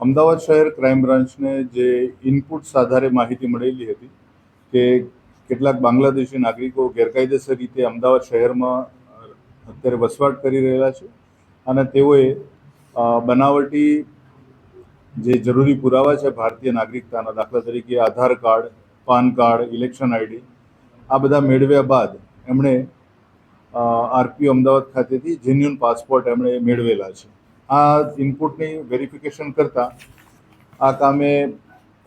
અમદાવાદ શહેર ક્રાઇમ બ્રાન્ચને જે ઇનપુટ્સ આધારે માહિતી મળેલી હતી કે કેટલાક બાંગ્લાદેશી નાગરિકો ગેરકાયદેસર રીતે અમદાવાદ શહેરમાં અત્યારે વસવાટ કરી રહેલા છે અને તેઓએ બનાવટી જે જરૂરી પુરાવા છે ભારતીય નાગરિકતાના દાખલા તરીકે Aadhaar card, PAN card, election ID આ બધા મેળવ્યા બાદ એમણે આરપીઓ અમદાવાદ ખાતેથી જેન્યુન પાસપોર્ટ એમણે મેળવેલા છે. આ ઇનપુટની વેરિફિકેશન કરતાં આ કામે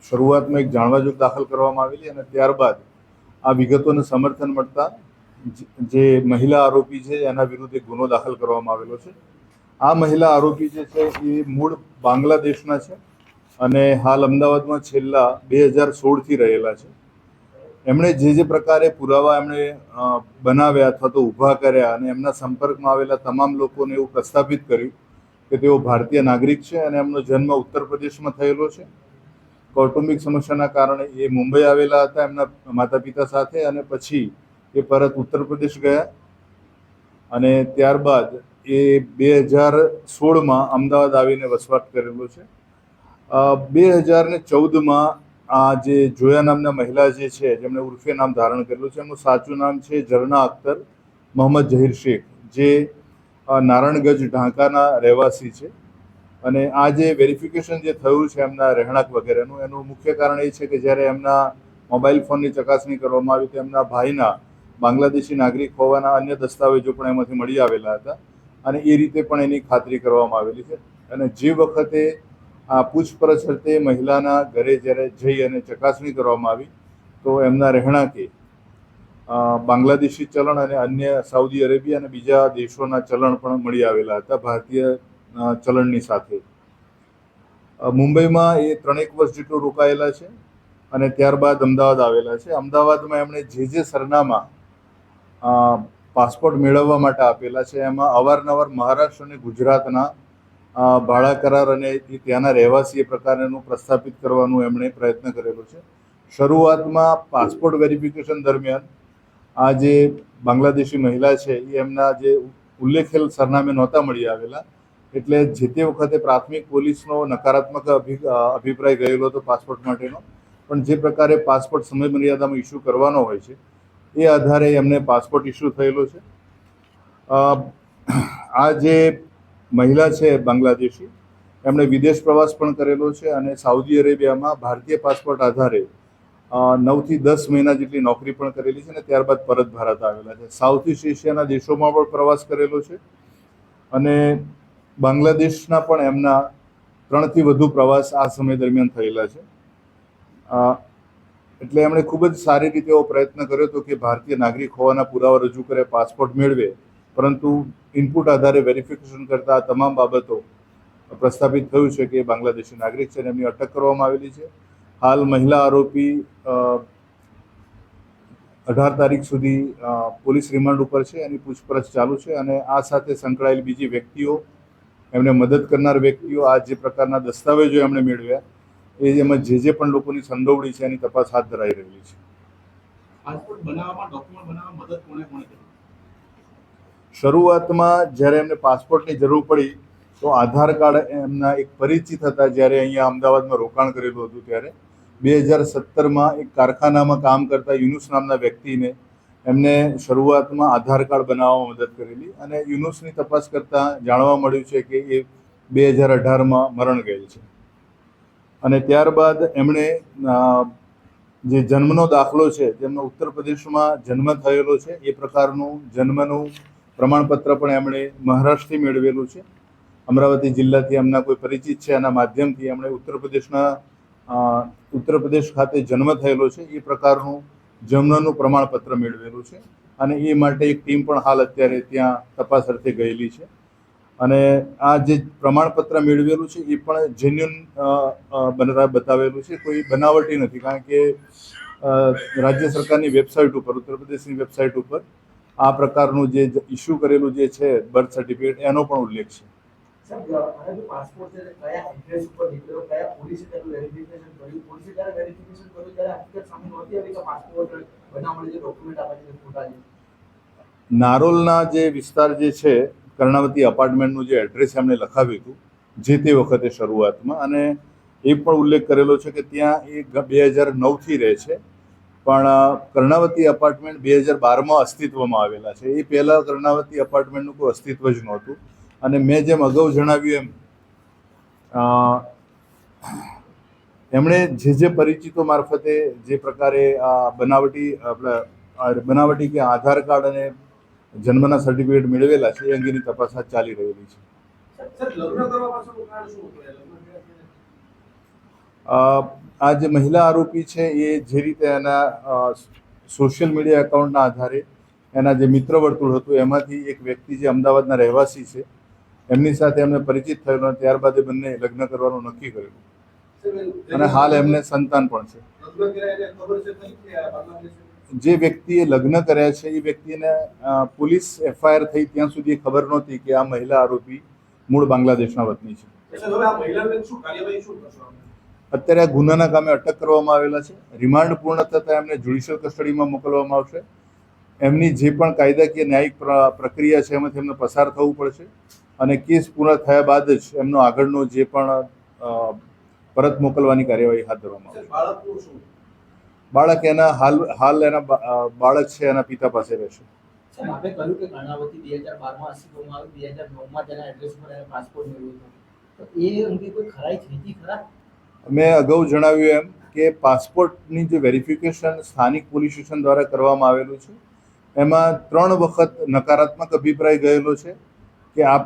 શરૂઆતમાં એક જાણવાજોગ દાખલ કરવામાં આવેલી અને ત્યારબાદ આ વિગતોને સમર્થન મળતા જે મહિલા આરોપી છે એના વિરુદ્ધ એક ગુનો દાખલ કરવામાં આવેલો છે. આ મહિલા આરોપી જે છે એ મૂળ બાંગ્લાદેશના છે અને હાલ અમદાવાદમાં છેલ્લા બે હજાર સોળથી રહેલા છે. એમણે જે જે પ્રકારે પુરાવા એમણે બનાવ્યા અથવા તો ઊભા કર્યા અને એમના સંપર્કમાં આવેલા તમામ લોકોને એવું પ્રસ્થાપિત કર્યું કે તેઓ ભારતીય નાગરિક છે અને એમનો જન્મ ઉત્તર પ્રદેશમાં થયેલો છે. કૌટુંબિક સમસ્યાના કારણે એ મુંબઈ આવેલા હતા એમના માતા પિતા સાથે અને પછી એ પરત ઉત્તર પ્રદેશ ગયા. અને ત્યારબાદ એ બે હજાર સોળમાં અમદાવાદ આવીને વસવાટ કરેલો છે. બે હજાર ને ચૌદમાં આ જે જોયા નામના મહિલા જે છે, જેમણે ઉર્ફે નામ ધારણ કરેલું છે, એમનું સાચું નામ છે ઝરણા અખ્તર મોહમ્મદ જહીર શેખ, જે નારણગંજ ઢાંકાના રહેવાસી છે. અને આ જે વેરિફિકેશન જે થયું છે એમના રહેણાંક વગેરેનું, એનું મુખ્ય કારણ એ છે કે જ્યારે એમના મોબાઈલ ફોનની ચકાસણી કરવામાં આવી, તો એમના ભાઈના બાંગ્લાદેશી નાગરિક હોવાના અન્ય દસ્તાવેજો પણ એમાંથી મળી આવેલા હતા. અને એ રીતે પણ એની ખાતરી કરવામાં આવેલી છે. અને જે વખતે આ પૂછપરછ અર્થે મહિલાના ઘરે જ્યારે જઈ અને ચકાસણી કરવામાં આવી, તો એમના રહેણાંકે બાંગ્લાદેશી ચલણ અને અન્ય સાઉદી અરેબિયા અને બીજા દેશોના ચલણ પણ મળી આવેલા હતા, ભારતીય ચલણની સાથે. મુંબઈમાં એ ત્રણેક વર્ષ જેટલું રોકાયેલા છે અને ત્યારબાદ અમદાવાદ આવેલા છે. અમદાવાદમાં એમણે જે જે સરનામા પાસપોર્ટ મેળવવા માટે આપેલા છે, એમાં અવારનવાર મહારાષ્ટ્ર અને ગુજરાતના ભાડા કરાર અને ત્યાંના રહેવાસી એ પ્રકારનું પ્રસ્થાપિત કરવાનું એમણે પ્રયત્ન કરેલો છે. શરૂઆતમાં પાસપોર્ટ વેરિફિકેશન દરમિયાન આ જે બાંગ્લાદેશી મહિલા છે, એ એમના જે ઉલ્લેખેલ સરનામે નહોતા મળી આવેલા. એટલે જે તે વખતે પ્રાથમિક પોલીસનો નકારાત્મક અભિ અભિપ્રાય ગયેલો હતો પાસપોર્ટ માટેનો. પણ જે પ્રકારે પાસપોર્ટ સમય મર્યાદામાં ઇસ્યુ કરવાનો હોય છે, એ આધારે એમને પાસપોર્ટ ઇસ્યુ થયેલો છે. આ જે મહિલા છે બાંગ્લાદેશી, એમણે વિદેશ પ્રવાસ પણ કરેલો છે અને સાઉદી અરેબિયામાં ભારતીય પાસપોર્ટ આધારે નવથી દસ મહિના જેટલી નોકરી પણ કરેલી છે અને ત્યારબાદ પરત ભારત આવેલા છે. સાઉથ ઇસ્ટ એશિયાના દેશોમાં પણ પ્રવાસ કરેલો છે અને બાંગ્લાદેશના પણ એમના ત્રણથી વધુ પ્રવાસ આ સમય દરમિયાન થયેલા છે. એટલે એમણે ખૂબ જ સારી રીતે એવો પ્રયત્ન કર્યો હતો કે ભારતીય નાગરિક હોવાના પુરાવા રજૂ કરે, પાસપોર્ટ મેળવે પરંતુ ઇનપુટ આધારે વેરિફિકેશન કરતા તમામ બાબતો પ્રસ્થાપિત થયું છે કે બાંગ્લાદેશી નાગરિક છે અને એમની અટક કરવામાં આવેલી છે. હાલ મહિલા આરોપી અઢાર તારીખ સુધી પોલીસ રિમાન્ડ ઉપર છે, એની પૂછપરછ ચાલુ છે અને આ સાથે સંકળાયેલ બીજી વ્યક્તિઓ, એમને મદદ કરનાર વ્યક્તિઓ, આ જે પ્રકારના દસ્તાવેજો એમણે મેળવ્યા, એ એમાં જે જે પણ લોકોની સંડોવણી છે એની તપાસ હાથ ધરાઈ રહેલી છે. પાસપોર્ટ બનાવવામાં, ડોક્યુમેન્ટ બનાવવામાં મદદ કોને કોને કરી? શરૂઆતમાં જ્યારે એમને પાસપોર્ટની જરૂર પડી, તો આધાર કાર્ડ એમના એક પરિચિત હતા જ્યારે અહીંયા અમદાવાદમાં રોકાણ કરેલું હતું ત્યારે. બે હજાર સત્તરમાં એક કારખાનામાં કામ કરતા યુનુસ નામના વ્યક્તિને એમને શરૂઆતમાં આધાર કાર્ડ બનાવવામાં મદદ કરેલી અને યુનુસની તપાસ કરતાં જાણવા મળ્યું છે કે એ બે હજાર અઢારમાં મરણ ગયેલ છે. અને ત્યારબાદ એમણે જે જન્મનો દાખલો છે, જેમનો ઉત્તર પ્રદેશમાં જન્મ થયેલો છે, એ પ્રકારનું જન્મનું પ્રમાણપત્ર પણ એમણે મહારાષ્ટ્રથી મેળવેલું છે. અમરાવતી જિલ્લાથી એમના કોઈ પરિચિત છે, એના માધ્યમથી એમણે ઉત્તર પ્રદેશના ઉત્તર પ્રદેશ ખાતે જન્મ થયેલો છે. એ પ્રકારનું જન્મનું પ્રમાણપત્ર મેળવેલું છે અને એ માટે એક ટીમ પણ હાલ અત્યારે ત્યાં તપાસ અર્થે ગયેલી છે. અને આ જે પ્રમાણપત્ર મેળવેલું છે એ પણ જેન્યુન બનરા બતાવેલું છે. કોઈ બનાવટી નથી કારણ કે રાજ્ય સરકારની વેબસાઇટ ઉપર ઉત્તર પ્રદેશની વેબસાઇટ ઉપર આ પ્રકારનું જે ઇસ્યુ કરેલું જે છે બર્થ સર્ટિફિકેટ એનો પણ ઉલ્લેખ છે. નારોલના જે વિસ્તાર જે છે કર્ણાવતી અપાર્ટમેન્ટનું જે એડ્રેસ એમણે લખાવ્યું હતું જે તે વખતે શરૂઆતમાં અને એ પણ ઉલ્લેખ કરેલો છે કે ત્યાં એ બે હજાર નવથી રહે છે. પણ કર્ણાવતી અપાર્ટમેન્ટ બે હજાર બારમાં અસ્તિત્વમાં આવેલા છે. એ પહેલાં કર્ણાવતી અપાર્ટમેન્ટનું કોઈ અસ્તિત્વ જ નહોતું. અને મેં જેમ અગાઉ જણાવ્યું એમ એમણે જે જે પરિચિતો મારફતે જે પ્રકારે આ બનાવટી આપણે બનાવટી કે આધાર કાર્ડ અને જન્મના સર્ટિફિકેટ મેળવેલા છે એ અંગેની તપાસ હાથ ચાલી રહેલી છે. કર્યા આ જે મહિલા આરોપી છે, એ જે રીતે એના સોશિયલ મીડિયા એકાઉન્ટના આધારે એના જે મિત્ર વર્તુળ હતું, એમાંથી એક વ્યક્તિ જે અમદાવાદના રહેવાસી છે, એમની સાથે એમને પરિચિત થયેલો અને ત્યારબાદ એ બંને લગ્ન કરવાનું નક્કી કરેલું. અને હાલ એમને સંતાન પણ છે. કર્યા જે વ્યક્તિએ લગ્ન કર્યા છે, એ વ્યક્તિને પોલીસ એફઆઈઆર થઈ ત્યાં સુધી ખબર નહોતી કે આ મહિલા આરોપી મૂળ બાંગ્લાદેશના વતની છે. અત્યારે આ ગુનાના કામે અટક કરવામાં આવેલા છે. રિમાન્ડ પૂર્ણ થતાં એમને જ્યુડિશિયલ કસ્ટડીમાં મોકલવામાં આવશે. એમની જે પણ કાયદાકીય ન્યાયિક પ્રક્રિયા છે એમાંથી એમને પસાર થવું પડશે અને કેસ પૂર્ણ થયા બાદ જ એમનો આગળનો જે પણ પરત મોકલવાની કાર્યવાહી હાથ ધરવામાં આવશે. બાળક એના હાલ હાલ એના બાળક છે, એના પિતા પાસે રહેશે. એ અંગે કોઈ ખરાઈ થઈ ખરા? મેં અગાઉ જણાવ્યું એમ કે પાસપોર્ટની જે વેરિફિકેશન સ્થાનિક પોલીસ સ્ટેશન દ્વારા કરવામાં આવેલું છે, એમાં ત્રણ વખત નકારાત્મક અભિપ્રાય ગયેલો છે કે આ